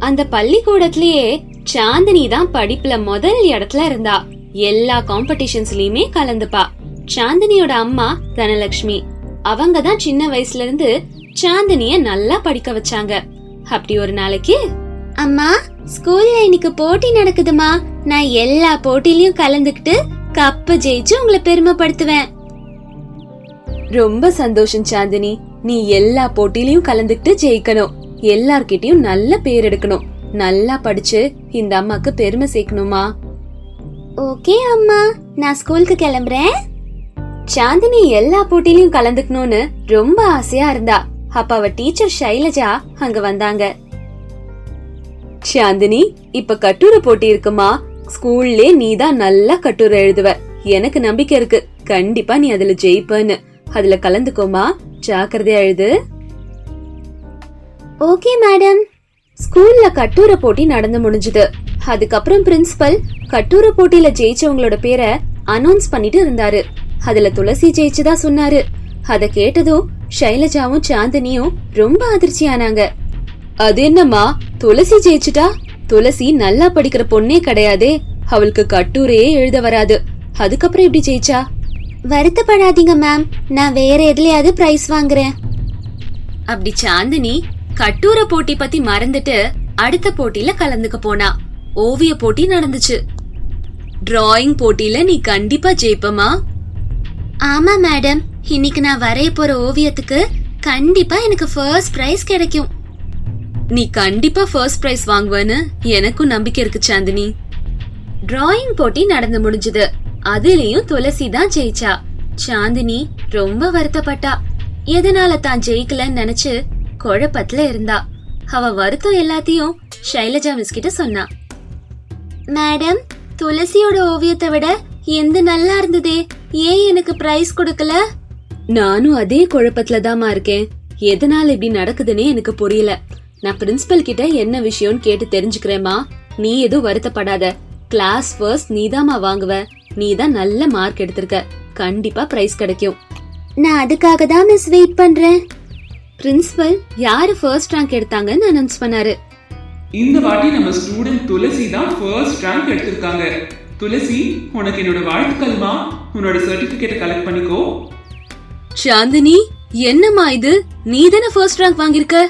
அந்த பள்ளிக்கூடத்திலேயே சாந்தினி தான் படிப்புல முதல் இடத்துல இருந்தா. எல்லா காம்படிஷன்ஸ்லயுமே கலந்துப்பா. சாந்தினியோட அம்மா தனலட்சுமி அவங்க தான் சின்ன வயசுல இருந்து சாந்தினிய நல்லா படிக்க வச்சாங்க. அப்படி ஒரு நாளைக்கு அம்மா ஸ்கூல்ல இன்னைக்கு போட்டி நடக்குதுமா? நான் எல்லா போட்டிலயும் கலந்துக்கிட்டு கப்ப ஜெயிச்சு உங்களை பெருமைப்படுத்துவேன். ரொம்ப சந்தோஷம் சாந்தினி. நீ எல்லா போட்டிலயும் கலந்துக்கிட்டு ஜெயிக்கணும். எல்லார்கிட்டயும் நல்ல பேர் எடுக்கணும். நல்லா படிச்சு இந்த அம்மாக்கு பெருமை சேர்க்கணுமா? ஓகே அம்மா. நான் ஸ்கூலுக்கு கிளம்புறேன். சாந்தினி எல்லா போட்டியிலயும் கலந்துக்கணும்னு ரொம்ப ஆசையா இருந்தா. அப்ப அவ டீச்சர் ஷைலஜா அங்க வந்தாங்க. சாந்தினி இப்ப கட்டுரை போட்டி இருக்குமா? ஸ்கூல்லே நீ தான் நல்லா கட்டுரை எழுதுவ. எனக்கு நம்பிக்கை இருக்கு. கண்டிப்பா நீ அதுல ஜெயிப்பன்னு. அதுல கலந்துக்கோமா? ஜாக்கிரதையா எழுது. ஓகே மேடம் ஸ்கூல்ல கட்டுரை போட்டி நடந்து முடிஞ்சது. அதுக்கப்புறம் பிரின்சிபல் கட்டுரை போட்டியில ஜெயிச்சவங்களோட பேரை அனௌன்ஸ் பண்ணிட்டு இருந்தாரு. அதுல துளசி ஜெயிச்சதா சொன்னாரு. அத கேட்டதும் ஷைலஜாவும் சாந்தினியும் ரொம்ப அதிர்ச்சி ஆனாங்க அது என்னம்மா? துளசி ஜெயிச்சுட்டா? துளசி நல்லா படிக்கிற பொண்ணே கிடையாதே. அவளுக்கு கட்டுரையே எழுத வராது. அதுக்கப்புறம் எப்படி ஜெயிச்சா? வருத்தப்படாதீங்க மேம் நான் வேற எதுலயாவது பிரைஸ் வாங்குறேன். அப்படி சாந்தினி கட்டுரை போட்டி பத்தி மறந்துட்டு அடுத்த போட்டியில கலந்துக்க போனா. ஓவிய போட்டி நடந்துச்சு. டிராயிங் போட்டியில நீ கண்டிப்பா ஜெயிப்பமா ஆமா மேடம் இன்னைக்கு நான் வரைய போற ஓவியத்துக்கு கண்டிப்பா எனக்கு ஃபர்ஸ்ட் பிரைஸ் கிடைக்கும். நீ கண்டிப்பா ஃபர்ஸ்ட் பிரைஸ் வாங்குவேன்னு எனக்கும் நம்பிக்கை இருக்கு சாந்தினி. டிராயிங் போட்டி நடந்து முடிஞ்சது. அதுலயும் துளசி தான் ஜெயிச்சா. சாந்தினி ரொம்ப வருத்தப்பட்டா. எதனால தான் ஜெயிக்கலன்னு நினைச்சு குழப்பத்துல இருந்தா. அவ வருத்தம் எல்லாத்தையும் ஷைலஜா மிஸ் கிட்ட சொன்னா. மேடம் துளசியோட ஓவியத்தை விட எந்த நல்லா இருந்ததே? ஏன் எனக்கு பிரைஸ் கொடுக்கல? நானும் அதே குழப்பத்துல தாமா இருக்கேன். எதனால இப்படி நடக்குதுன்னே எனக்கு புரியல. நான் பிரின்சிபல் கிட்ட என்ன விஷயம்னு கேட்டு தெரிஞ்சுக்கிறேம்மா. நீ எதுவும் வருத்தப்படாத. கிளாஸ் ஃபர்ஸ்ட் நீதாம்மா வாங்குவ. நீ தான் நல்ல மார்க் எடுத்திருக்க. கண்டிப்பா பிரைஸ் கிடைக்கும். நான் அதுக்காக தான் மிஸ் வெயிட் பண்றேன். பிரின்சிபல் யாரு ஃபர்ஸ்ட் ரேங்க் எடுத்தாங்கன்னு அனௌன்ஸ் பண்ணாரு. இந்த வாட்டி நம்ம ஸ்டூடெண்ட் துளசி தான் ஃபர்ஸ்ட் ரேங்க் எடுத்திருக்காங்க. துளசி உனக்கு என்னோட வாழ்த்துக்கள்மா? உன்னோட சர்டிபிகேட்டை கலெக்ட் பண்ணிக்கோ. சாந்தினி என்னம்மா இது? நீ தானே ஃபர்ஸ்ட் ரேங்க் வாங்கியிருக்க?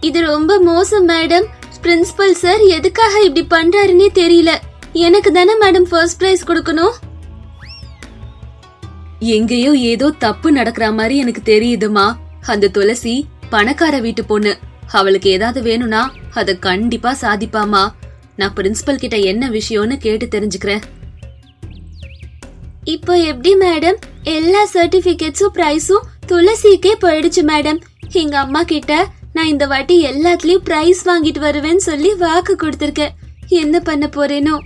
இது ரொம்ப மோசம் மேடம் பிரின்சிபல் சார் எதுக்காக இப்படி பண்றாருன்னே தெரியல. எனக்கு தானே மேடம் ஃபர்ஸ்ட் பிரைஸ் கொடுக்கணும்? எங்கேயோ ஏதோ தப்பு நடக்கிற மாதிரி எனக்கு தெரியுதுமா. அந்த துளசி பணக்கார வீட்டு பொண்ணு. அவளுக்கு ஏதாவது வேணும்னா அத கண்டிப்பா சாதிப்பாமா நான் பிரின்சிபல் கிட்ட என்ன விஷயம்னு கேட்டு தெரிஞ்சுக்கிறேன். இப்போ எப்படி மேடம்? எல்லா சர்டிபிகேட்ஸும் பிரைஸும் துளசிக்கே போயிடுச்சு மேடம். எங்க அம்மா கிட்ட நான் இந்த வாட்டி எல்லாத்துலயும் பிரைஸ் வாங்கிட்டு வருவேன்னு சொல்லி வாக்கு கொடுத்திருக்கேன். என்ன பண்ண போறேனோ?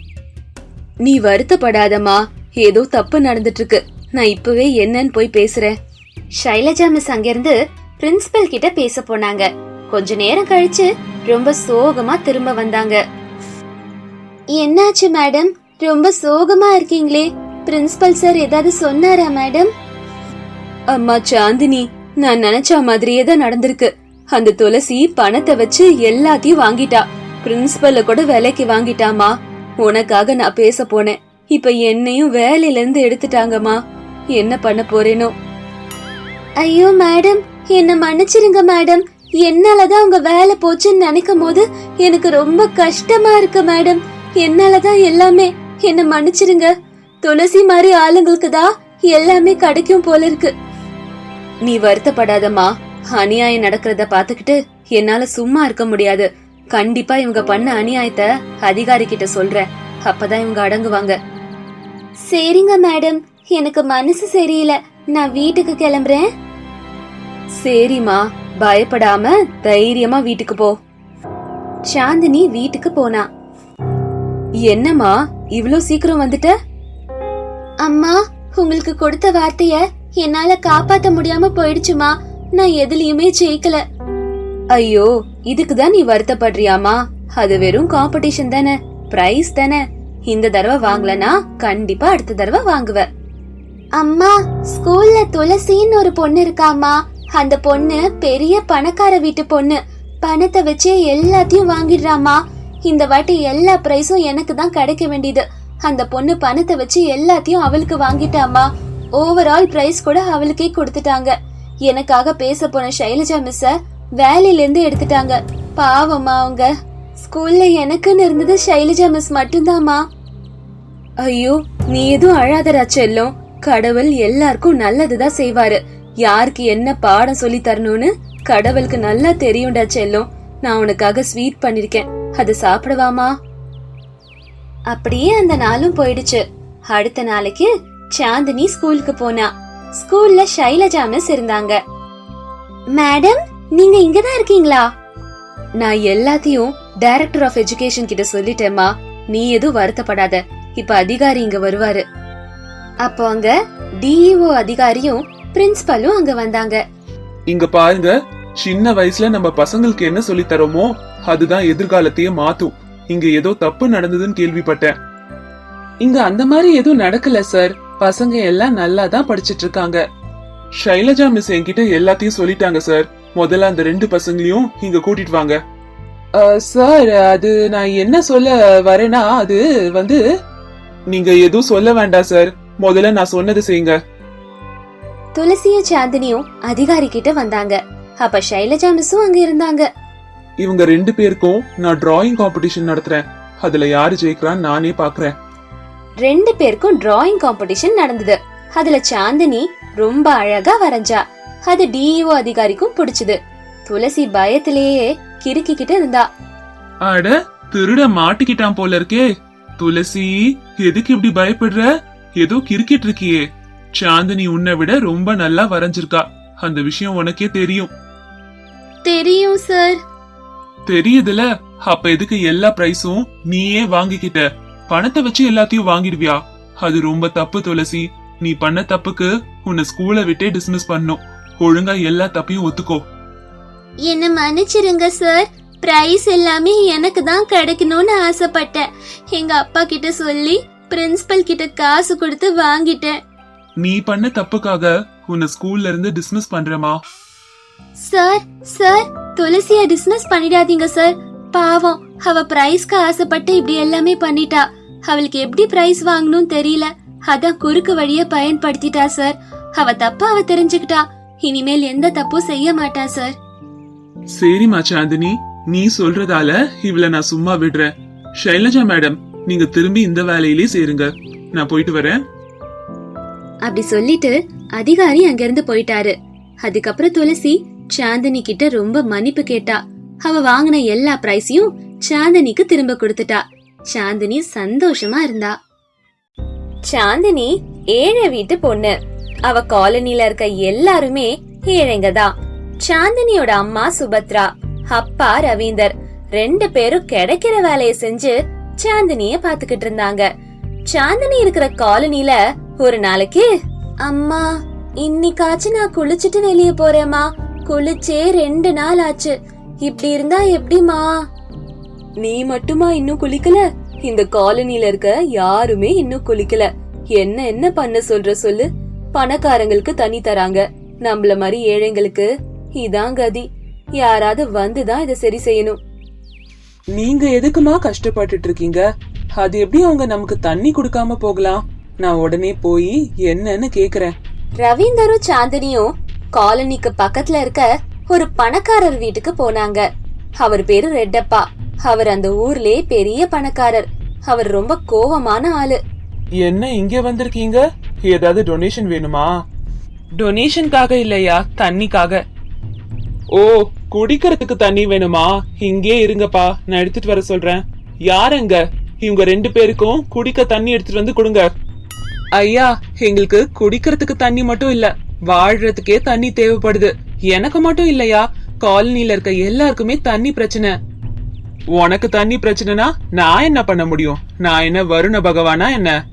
நீ வருத்தப்படாதம்மா. ஏதோ தப்பு நடந்துட்டு இருக்கு. நான் இப்பவே என்னன்னு போய் பேசுறேன். ஷைலஜா மிஸ் அங்கிருந்து பிரின்சிபல் கிட்ட பேச போனாங்க. கொஞ்ச நேரம் கழிச்சு ரொம்ப சோகமா திரும்ப வந்தாங்க. என்னாச்சு மேடம்? ரொம்ப சோகமா இருக்கீங்களே. பிரின்சிபல் சார் ஏதாவது சொன்னாரா மேடம்? அம்மா சாந்தினி நான் நினைச்ச மாதிரியே தான் நடந்திருக்கு. அந்த துளசி பணத்தை வச்சு எல்லாத்தையும் வாங்கிட்டா. பிரின்சிபல்ல கூட விலைக்கு வாங்கிட்டாமா? உனக்காக நான் பேச போனேன். இப்ப என்னையும் வேலையில இருந்து எடுத்துட்டாங்கம்மா. என்ன பண்ண போறேனோ? ஐயோ மேடம். என்ன மன்னிச்சிருங்க மேடம். என்னாலதான் உங்க வேலை போச்சுன்னு நினைக்கும் போது எனக்கு ரொம்ப கஷ்டமா இருக்கு மேடம். என்னாலதான் எல்லாமே என்ன மன்னிச்சிருங்க. துளசி மாதிரி ஆளுங்களுக்கு தான் எல்லாமே கிடைக்கும் போல இருக்கு. நீ வருத்தப்படாதம்மா. அநியாயம் நடக்கிறத பாத்துக்கிட்டு என்னால சும்மா இருக்க முடியாது. கண்டிப்பா இவங்க பண்ண அநியாயத்தை அதிகாரி கிட்ட சொல்றேன். அப்பதான் இவங்க அடங்குவாங்க. சரிங்க மேடம். எனக்கு மனசு சரியில்லை. நான் வீட்டுக்கு கிளம்புறேன். சரிம்மா பயப்படாம தைரியமா வீட்டுக்கு போ. சாந்தினி வீட்டுக்கு போனா. என்னம்மா இவ்ளோ சீக்கிரம் வந்துட்ட? அம்மா உங்களுக்கு கொடுத்த வார்த்தைய என்னால காப்பாத்த முடியாம போயிடுச்சுமா. நான் எதுலயுமே ஜெயிக்கல. ஐயோ இதுக்கு தான் நீ வருத்தப்படுறியாமா அது வெறும் காம்படிஷன் தானே பிரைஸ் தானே. இந்த தடவை வாங்கலனா கண்டிப்பா அடுத்த தடவை வாங்குவ. அம்மா ஸ்கூல்ல துளசின்னு ஒரு பொண்ணு இருக்காமா அந்த பொண்ணு பெரிய பணக்கார வீட்டு பொண்ணு. பணத்தை வச்சே எல்லாத்தையும் வாங்கிடுறாமா இந்த வாட்டி எல்லா பிரைஸும் எனக்கு தான் கிடைக்க வேண்டியது. அந்த பொண்ணு பணத்தை வச்சு எல்லாத்தையும் அவளுக்கு வாங்கிட்டாமா ஓவரால் பிரைஸ் கூட அவளுக்கே கொடுத்துட்டாங்க. எனக்காக பேச போன சைலஜா மிஸ்ஸ வேலையில இருந்து எடுத்துட்டாங்க. பாவமா அவங்க. ஸ்கூல்ல எனக்குன்னு இருந்தது சைலஜா மிஸ் மட்டும்தாம்மா. ஐயோ நீ எதுவும் அழாதரா செல்லும். கடவுள் எல்லாருக்கும் நல்லதுதான் செய்வாரு. யாருக்கு என்ன பாடம் சொல்லி தரணும்னு கடவுளுக்கு நல்லா தெரியும்டா செல்லும். நான் உனக்காக ஸ்வீட் பண்ணிருக்கேன். அது சாப்பிடுவாமா? அப்படியே அந்த நாளும் போயிடுச்சு. அடுத்த நாளைக்கு சாந்தினி ஸ்கூலுக்கு போனா. ஸ்கூல்ல ஷைலஜா மிஸ் இருந்தாங்க. மேடம் நீங்க இங்கதான் இருக்கீங்களா? நான் எல்லாத்தையும் டைரக்டர் ஆஃப் எஜுகேஷன் கிட்ட சொல்லிட்டேம்மா. நீ எதுவும் வருத்தப்படாத. இப்ப அதிகாரி இங்க வருவாரு. அப்போ அங்க டிஇஓ அதிகாரியும் பிரின்சிபலும் அங்க வந்தாங்க. இங்க பாருங்க சின்ன வயசுல நம்ம பசங்களுக்கு என்ன சொல்லி தரோமோ அதுதான் எதிர்காலத்தையே மாத்தும். இங்க ஏதோ தப்பு நடந்ததுன்னு கேள்விப்பட்டேன். இங்க அந்த மாதிரி எதுவும் நடக்கல சார். பசங்க எல்லாம் நல்லா தான் படிச்சிட்டு இருக்காங்க ஷைலஜா மிஸ் என்கிட்ட எல்லாத்தையும் சொல்லிட்டாங்க சார். முதல்ல அந்த ரெண்டு பசங்களையும் இங்க கூட்டிட்டு வாங்க. சார் அது நான் என்ன சொல்ல வரேன்னா அது வந்து நீங்க எதுவும் சொல்ல வேண்டாம் சார். முதல்ல நான் சொன்னது செய்யுங்க. துளசியும் சாந்தினியும் அதிகாரி கிட்ட வந்தாங்க. அப்ப ஷைலஜா மிஸ்ஸும் அங்க இருந்தாங்க. இவங்க ரெண்டு பேருக்கும் நான் டிராயிங் காம்படிஷன் நடத்துறேன். அதுல யாரு ஜெயிக்கிறான்னு நானே பாக்குறேன். ரெண்டு பேருக்கும் டிராயிங் காம்படிஷன் நடந்தது. அதுல சாந்தினி ரொம்ப அழகா வரைஞ்சா. அது டிஇஓ அதிகாரிக்கும் பிடிச்சது. துளசி பயத்திலேயே கிறுக்கிக்கிட்டு இருந்தா. அட திருட மாட்டிக்கிட்டான் போல இருக்கே. துளசி எதுக்கு இப்படி பயப்படுற? ஏதோ கிரிக்கெட் இருக்கியே. சாந்தினி உன்னை விட ரொம்ப நல்லா வரைஞ்சிருக்கா. அந்த விஷயம் உனக்கே தெரியும். தெரியும் சார் தெரியுதுல? அப்ப எதுக்கு எல்லா பிரைஸும் நீயே வாங்கிக்கிட்ட? பணத்தை வச்சு எல்லாத்தையும் வாங்கிடுவியா? அது ரொம்ப தப்பு துளசி. நீ பண்ண தப்புக்கு உன்னை ஸ்கூலை விட்டே டிஸ்மிஸ் பண்ணும். ஒழுங்கா எல்லா தப்பையும் ஒத்துக்கோ. என்ன மன்னிச்சிருங்க சார் பிரைஸ் எல்லாமே எனக்கு தான் கிடைக்கணும்னு ஆசைப்பட்டேன். எங்க அப்பா கிட்ட சொல்லி பிரின்சிபல் கிட்ட காசு கொடுத்து வாங்கிட்டேன். நீ பண்ண தப்புக்காக உன்னை ஸ்கூல்ல இருந்து டிஸ்மிஸ் பண்றேமா சார் சார் துளசிய டிஸ்மிஸ் பண்ணிடாதீங்க சார். பாவம் அவ பிரைஸ்க்கு ஆசைப்பட்டு இப்படி எல்லாமே பண்ணிட்டா. அவளுக்கு எப்படி பிரைஸ் வாங்கணும்னு தெரியல. அதான் குறுக்கு வழிய பயன்படுத்திட்டா சார். அவ தப்பா அவ தெரிஞ்சுக்கிட்டா. இனிமேல் எந்த தப்பும் செய்ய மாட்டா சார். சரிம்மா சாந்தினி. நீ சொல்றதால இவள நான் சும்மா விடுறேன். ஷைலஜா மேடம் நீங்க திரும்பி இந்த வேலையிலே சேருங்க. நான் போயிட்டு வரேன். அப்படி சொல்லிட்டு அதிகாரி அங்கிருந்து போயிட்டாரு. அதுக்கப்புறம் துளசி சாந்தினி கிட்ட ரொம்ப மன்னிப்பு கேட்டா. அவ வாங்கின எல்லா பிரைஸையும் சாந்தினிக்கு திரும்ப கொடுத்துட்டா. சாந்தினி சந்தோஷமா இருந்தா. சாந்தினி ஏழை வீட்டு பொண்ணு. அவ காலனில இருக்க எல்லாருமே ஏழைங்க தான். சாந்தினியோட அம்மா சுபத்ரா அப்பா ரவீந்தர் ரெண்டு பேரும் கிடைக்கிற வேலைய செஞ்சு சாந்தினிய பாத்துக்கிட்டு இருந்தாங்க. சாந்தினி இருக்கிற காலனில ஒரு நாளைக்கு? அம்மா இன்னைக்காச்சும் நான் குளிச்சிட்டு வெளிய போறேம்மா. குளிச்சே ரெண்டு நாள் ஆச்சு. இப்படி இருந்தா எப்படிமா நீ மட்டுமா இன்னும் குளிக்கல? இந்த காலனில இருக்க யாருமே இன்னும் குளிக்கல. என்ன என்ன பண்ண சொல்ற சொல்லு. பணக்காரங்களுக்கு தண்ணி தராங்க. நம்மள மாதிரி ஏழைங்களுக்கு இதான் கதி. யாராவது வந்துதான் இதை சரி செய்யணும். நீங்க எதுக்குமா கஷ்டப்பட்டுட்டு இருக்கீங்க? அது எப்படி அவங்க நமக்கு தண்ணி கொடுக்காம போகலாம்? நான் உடனே போய் என்னன்னு கேக்குறேன். ரவீந்தரும் சாந்தினியும் காலனிக்கு பக்கத்துல இருக்க ஒரு பணக்காரர் வீட்டுக்கு போனாங்க. அவர் பேரு ரெட்டப்பா. அவர் அந்த ஊர்லயே பெரிய பணக்காரர். அவர் ரொம்ப கோவமான ஆளு. என்ன இங்க வந்திருக்கீங்க? ஏதாவது டொனேஷன் வேணுமா? டொனேஷனுக்காக இல்லையா? தண்ணிக்காக. ஓ குடிக்கிறதுக்கு தண்ணி வேணுமா? இங்கே இருங்கப்பா நான் எடுத்துட்டு வர சொல்றேன். யாருங்க இவங்க ரெண்டு பேருக்கும் குடிக்க தண்ணி எடுத்துட்டு வந்து கொடுங்க. ஐயா எங்களுக்கு குடிக்கிறதுக்கு தண்ணி மட்டும் இல்ல. வாழ்றதுக்கே தண்ணி தேவைப்படுது. எனக்கு மட்டும் இல்லையா? காலனில இருக்க எல்லாருக்குமே தண்ணி பிரச்சனை. உனக்கு தண்ணி பிரச்சனைனா நான் என்ன பண்ண முடியும்? நான் என்ன வருண பகவானா என்ன?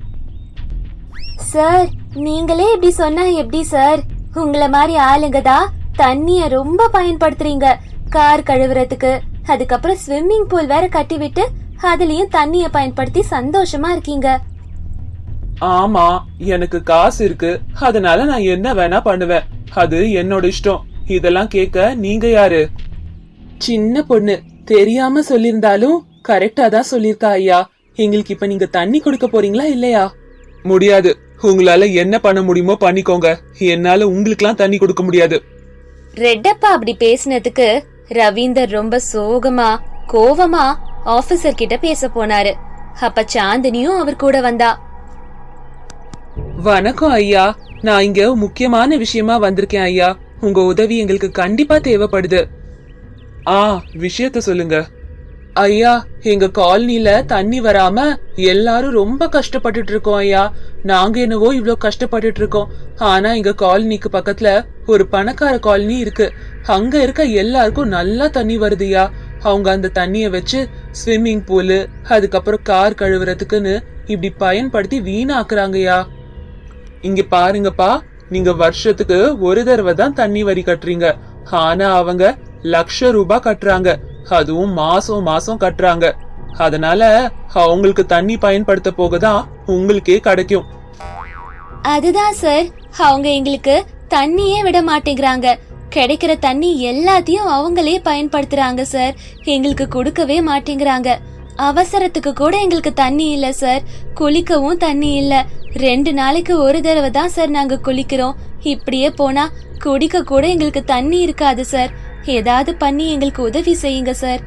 சார் நீங்களே இப்படி சொன்னா எப்படி சார்? உங்கள மாதிரி ஆளுங்க தான் தண்ணிய ரொம்ப பயன்படுத்துறீங்க. கார் கழுவுறதுக்கு அதுக்கப்புறம் ஸ்விம்மிங் பூல் வேற கட்டி விட்டு அதுலயும் தண்ணிய பயன்படுத்தி சந்தோஷமா இருக்கீங்க. ஆமா எனக்கு காசு இருக்கு. அதனால நான் என்ன வேணா பண்ணுவேன். அது என்னோட இஷ்டம். இதெல்லாம் கேட்க நீங்க யாரு? சின்ன பொண்ணு. தெரியாம சொல்லிருந்தாலும் கரெக்டா தான் சொல்லிருக்கா ஐயா. எங்களுக்கு இப்ப நீங்க தண்ணி கொடுக்க போறீங்களா இல்லையா? முடியாது. உங்களால என்ன பண்ண முடியுமோ பண்ணிக்கோங்க. என்னால உங்களுக்குலாம் தண்ணி கொடுக்க முடியாது. ரெட்டப்பா அப்படி பேசினதுக்கு ரவீந்தர் ரொம்ப சோகமா கோவமா ஆபீசர் கிட்ட பேச போனாரு. அப்ப சாந்தினியும் அவர் கூட வந்தா. வணக்கம் ஐயா. நான் இங்க முக்கியமான விஷயமா வந்திருக்கேன் ஐயா. உங்க உதவி எங்களுக்கு கண்டிப்பா தேவைப்படுது. ஆ விஷயத்த சொல்லுங்க. ஐயா எங்க காலனில தண்ணி வராம எல்லாரும் ரொம்ப கஷ்டப்பட்டுட்டு இருக்கோம் ஐயா. நாங்க என்னவோ இவ்வளோ கஷ்டப்பட்டுட்டு இருக்கோம். ஆனா எங்க காலனிக்கு பக்கத்துல ஒரு பணக்கார காலனி இருக்கு. அங்க இருக்க எல்லாருக்கும் நல்லா தண்ணி வருதுயா அவங்க அந்த தண்ணிய வச்சு ஸ்விம்மிங் பூலு அதுக்கப்புறம் கார் கழுவுறதுக்குன்னு இப்படி பயன்படுத்தி வீணாக்குறாங்கய்யா இங்க பாருங்கப்பா நீங்க வருஷத்துக்கு ஒரு தடவை தான் தண்ணி வரி கட்டுறீங்க. ஆனா அவங்க லட்ச ரூபாய் கட்டுறாங்க. அதுவும் மாசம் மாசம் கட்டுறாங்க. அதனால அவங்களுக்கு தண்ணி பயன்படுத்த போக தான் உங்களுக்கே கிடைக்கும். அதுதான் சார். அவங்க எங்களுக்கு தண்ணியே விட மாட்டேங்கிறாங்க. கிடைக்கிற தண்ணி எல்லாத்தையும் அவங்களே பயன்படுத்துறாங்க சார். எங்களுக்கு கொடுக்கவே மாட்டேங்கிறாங்க. அவசரத்துக்கு கூட எங்களுக்கு தண்ணி இல்ல சார் குளிக்கவும் தண்ணி இல்ல. ரெண்டு நாளைக்கு ஒரு தடவை தான் சார் நாங்க குளிக்கிறோம். இப்படியே போனா குடிக்க கூட எங்களுக்கு தண்ணி இருக்காது சார் ஏதாவது பண்ணி எங்களுக்கு உதவி செய்யுங்க சார்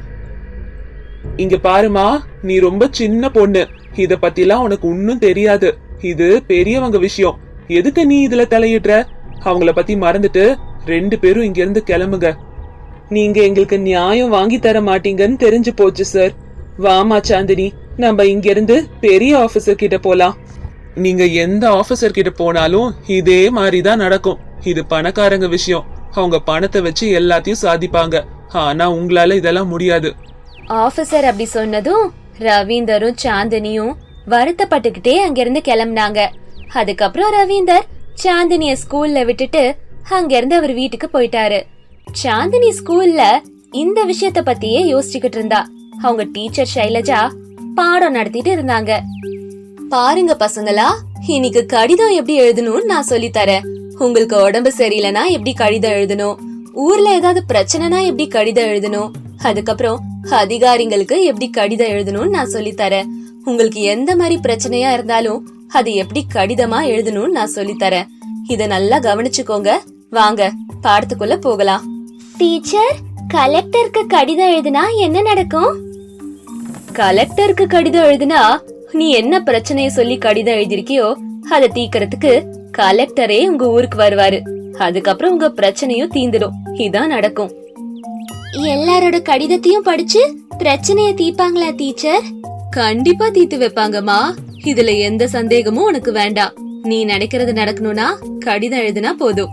இங்க பாருமா நீ ரொம்ப சின்ன பொண்ணு. இத பத்திலாம் உனக்கு ஒன்னும் தெரியாது. இது பெரியவங்க விஷயம். எதுக்கு நீ இதுல தலையிடுற? அவங்கள பத்தி மறந்துட்டு ரெண்டு பேரும் இங்க இருந்து கிளம்புங்க. நீங்க எங்களுக்கு நியாயம் வாங்கி தர மாட்டீங்கன்னு தெரிஞ்சு போச்சு சார் வாமா சாந்தினி. நம்ம இங்க இருந்து பெரிய ஆபீசர் கிட்ட போலாம். நீங்க எந்த ஆபீசர் கிட்ட போனாலும் இதே மாதிரி தான் நடக்கும். இது பணக்காரங்க விஷயம். அவங்க பணத்தை வச்சு எல்லாத்தையும் சாதிப்பாங்க. ஆனா உங்களால இதெல்லாம் முடியாது. ஆபீசர் அப்படி சொன்னதும் ரவீந்தரும் சாந்தினியும் வருத்தப்பட்டுக்கிட்டே அங்கிருந்து கிளம்புனாங்க. அதுக்கப்புறம் ரவீந்தர் சாந்தினிய ஸ்கூல்ல விட்டுட்டு அங்கிருந்து அவர் வீட்டுக்கு போயிட்டாரு. சாந்தினி ஸ்கூல்ல இந்த விஷயத்த பத்தியே யோசிச்சுக்கிட்டு இருந்தா. அவங்க டீச்சர் சைலஜா பாடம் நடத்திட்டு இருந்தாங்க. பாருங்க பசங்களா இன்னைக்கு கடிதம் எப்படி எழுதணும்னு நான் சொல்லி தரேன். உங்களுக்கு உடம்பு சரியில்லைனா எப்படி கடிதம் எழுதணும்? ஊர்ல ஏதாவது பிரச்சனைனா எப்படி கடிதம் எழுதணும்? அதுக்கப்புறம் அதிகாரிங்களுக்கு எப்படி கடிதம் எழுதணும்னு நான் சொல்லி தரேன். உங்களுக்கு எந்த மாதிரி பிரச்சனையா இருந்தாலும் அது எப்படி கடிதமா எழுதணும்னு நான் சொல்லி தரேன். இத நல்லா கவனிச்சுக்கோங்க. வாங்க பாடத்துக்குள்ள போகலாம். டீச்சர் கலெக்டருக்கு கடிதம் எழுதினா என்ன நடக்கும்? கலெக்டருக்கு கடிதம் எழுதினா நீ என்ன பிரச்சனைய சொல்லி கடிதம் எழுதிருக்கியோ அதை தீக்கிறதுக்கு கலெக்டரே உங்க ஊருக்கு வருவாரு. அதுக்கப்புறம் உங்க பிரச்சனையும் தீந்துடும் இதான் நடக்கும். எல்லாரோட கடிதத்தையும் படிச்சு பிரச்சனைய தீப்பாங்களா டீச்சர்? கண்டிப்பா தீத்து வைப்பாங்கம்மா. இதுல எந்த சந்தேகமும் உனக்கு வேண்டாம். நீ நினைக்கிறது நடக்கணும்னா கடிதம் எழுதுனா போதும்.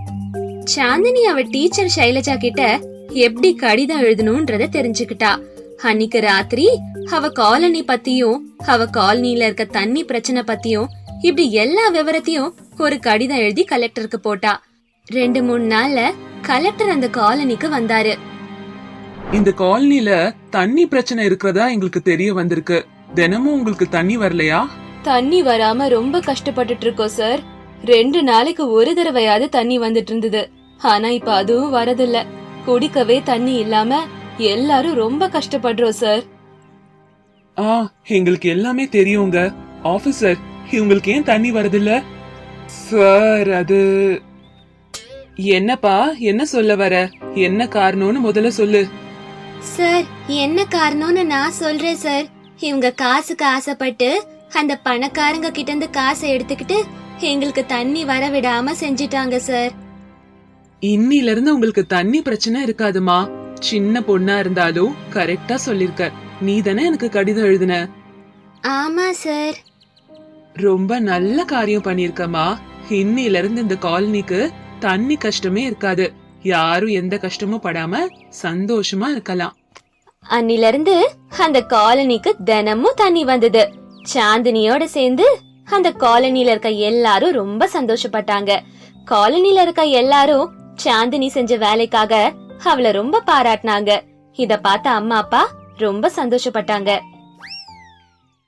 சாந்தினி அவ டீச்சர் சைலஜா கிட்ட எப்படி கடிதம் எழுதணும்ன்றத தெரிஞ்சுக்கிட்டா. அன்னைக்கு ராத்திரி அவ காலனி பத்தியும் அவ காலனில இருக்க தண்ணி பிரச்சனை பத்தியும் இப்படி எல்லா விவரத்தையும் ஒரு கடிதம் எழுதி கலெக்டருக்கு போட்டா. ரெண்டு மூணு நாள்ல கலெக்டர் அந்த காலனிக்கு வந்தாரு. இந்த காலனில தண்ணி பிரச்சனை இருக்கிறதா எங்களுக்கு தெரிய வந்திருக்கு. தினமும் உங்களுக்கு தண்ணி வரலையா? தண்ணி வராம ரொம்ப கஷ்டப்பட்டுட்டு இருக்கோம் சார். ரெண்டு நாளைக்கு ஒரு தடவையாவது தண்ணி வந்துட்டு இருந்தது. ஆனா இப்ப அதுவும் வரதில்ல. குடிக்கவே தண்ணி இல்லாம எல்லாரும் ரொம்ப கஷ்டப்படுறோம் சார். ஆ எங்களுக்கு எல்லாமே தெரியுங்க. ஆபீசர் உங்களுக்கு ஏன் தண்ணி வரதில்ல? சார் அது என்னப்பா என்ன சொல்ல வர? என்ன காரணம்னு முதல்ல சொல்லு. சார் என்ன காரணம்னு நான் சொல்றேன் சார். இவங்க காசுக்கு ஆசைப்பட்டு அந்த பணக்காரங்க கிட்ட இருந்து காசை எடுத்துக்கிட்டு எங்களுக்கு தண்ணி வர விடாம செஞ்சிட்டாங்க சார். இன்னில இருந்து உங்களுக்கு தண்ணி பிரச்சனை இருக்காதுமா? சின்ன பொண்ணா இருந்தாலும் கரெக்டா சொல்லிருக்க. நீ தானே எனக்கு கடிதம் எழுதின? ஆமா சார். ரொம்ப நல்ல காரியம் பண்ணிருக்கமா இன்னில இருந்து இந்த காலனிக்கு தண்ணி கஷ்டமே இருக்காது. யாரும் எந்த கஷ்டமும் படாம சந்தோஷமா இருக்கலாம். அன்னில இருந்து அந்த காலனிக்கு தினமும் தண்ணி வந்தது. சாந்தினியோட சேர்ந்து அந்த காலனில இருக்க எல்லாரும் ரொம்ப சந்தோஷப்பட்டாங்க. காலனில இருக்க எல்லாரும் சாந்தினி செஞ்ச வேலைக்காக அவளை ரொம்ப பாராட்டினாங்க. இத பார்த்த அம்மா அப்பா ரொம்ப சந்தோஷப்பட்டாங்க.